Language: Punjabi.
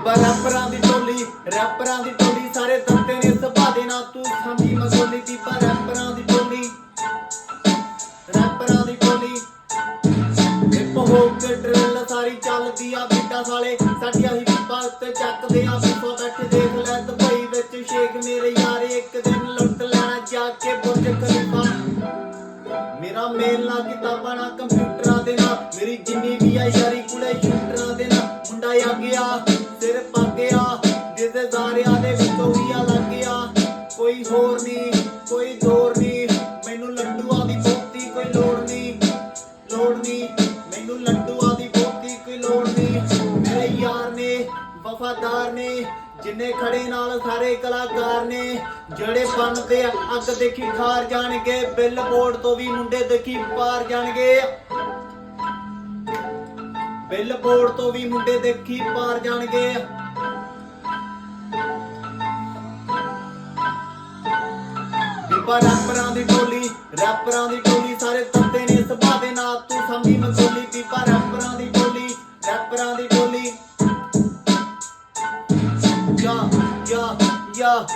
ਬੀਬਾ ਰੈਪਰਾਂ ਦੀ ਟੋਲੀ ਰੈਪਰਾਂ ਦੀ ਟੋਲੀ, ਸਾਰੇ ਤੰਤੇ ਨੇ ਸੁਭਾ ਦੇ ਨਾ ਤੂੰ ਸਮਝੀ ਮਗੋਲੀ ਬੀਬਾ ਰੈਪਰਾਂ ਦੀ ਟੋਲੀ। ਰੈਪਰਾਂ ਦੀ ਟੋਲੀ। ਹਿੱਪ ਹੋਪ ਤੇ ਡਰਿਲ ਸਾਰੀ ਚੱਲਦੀ ਆ ਬੀਟਾ ਸਾਲੇ, ਸਾਡੀਆਂ ਹੀ ਬੀਬਾ ਉੱਤੇ ਚੱਕਦੇ ਆ ਬੀਬਾ ਬੈਠੇ ਦੇਖ ਲੈ ਦੁਬਈ ਵਿੱਚ ਸ਼ੇਖ ਮੇਰੇ ਯਾਰ, ਇੱਕ ਦਿਨ ਲੁੱਟ ਲੈਣਾ ਜਾ ਕੇ ਬੁਰਜ ਖਲੀਫਾ। ਮੇਰਾ ਮੇਲ ਨਾ ਕਿਤਾਬਾਂ ਨਾ ਕੰਪਿਊਟਰਾਂ ਦੇ ਨਾਲ ਮੇਰੀ ਜਿੰਨੀ ਵੀ ਆ ਯਾਰੀ ਕੁੜੇ ਸ਼ੂਟਰਾਂ ਦੇ ਨਾਲ ਮੁੰਡਾ ਆ ਗਿਆ। ਸਿਰ ਪਾ ਜਿਹਦੇ ਜ਼ਾਰਿਆਂ ਦੇ ਵਿੱਚੋਂ ਹੀ ਆ ਲੱਗ ਕੋਈ ਹੋਰ ਨਹੀਂ ਕੋਈ ਜ਼ੋਰ ਨਹੀਂ ਮੈਨੂੰ ਲੱਡੂਆਂ ਦੀ ਬਹੁਤੀ ਕੋਈ ਲੋੜ ਨਹੀਂ ਲੋੜ ਨਹੀਂ ਮੈਨੂੰ ਲੱਡੂਆਂ ਦੀ ਬਹੁਤੀ ਕੋਈ ਲੋੜ ਨਹੀਂ। ਮੇਰੇ ਯਾਰ ਨੇ ਵਫਾਦਾਰ ਨੇ ਜਿੰਨੇ ਖੜੇ ਨਾਲ ਸਾਰੇ ਕਲਾਕਾਰ ਨੇ ਜਿਹੜੇ ਬਣਦੇ ਆ, ਅੱਗ ਦੇਖੀ ਖਾਰ ਜਾਣਗੇ ਬਿੱਲ ਬੋਰਡ ਤੋਂ ਵੀ ਮੁੰਡੇ ਦੇਖੀ ਪਾਰ ਜਾਣਗੇ। ਬਿੱਲ ਤੋਂ ਵੀ ਮੁੰਡੇ ਦੇਖੀ ਪਾਰ ਜਾਣਗੇ। ਬੀਬਾ ਰੈਪਰਾਂ ਦੀ ਟੋਲੀ ਰੈਪਰਾਂ ਦੀ ਟੋਲੀ ਸਾਰੇ ਤੰਦੇ ਨੇ ਸੁਭਾ ਦੇ ਨਾਲ, ਤੂੰ ਸਮਝੀ ਮੰਗੋਲੀ ਪੀਪਾ ਰੈਪਰਾਂ ਦੀ ਟੋਲੀ ਰੈਪਰਾਂ ਦੀ ਟੋਲੀ ਯਾ ਯਾ ਯਾ।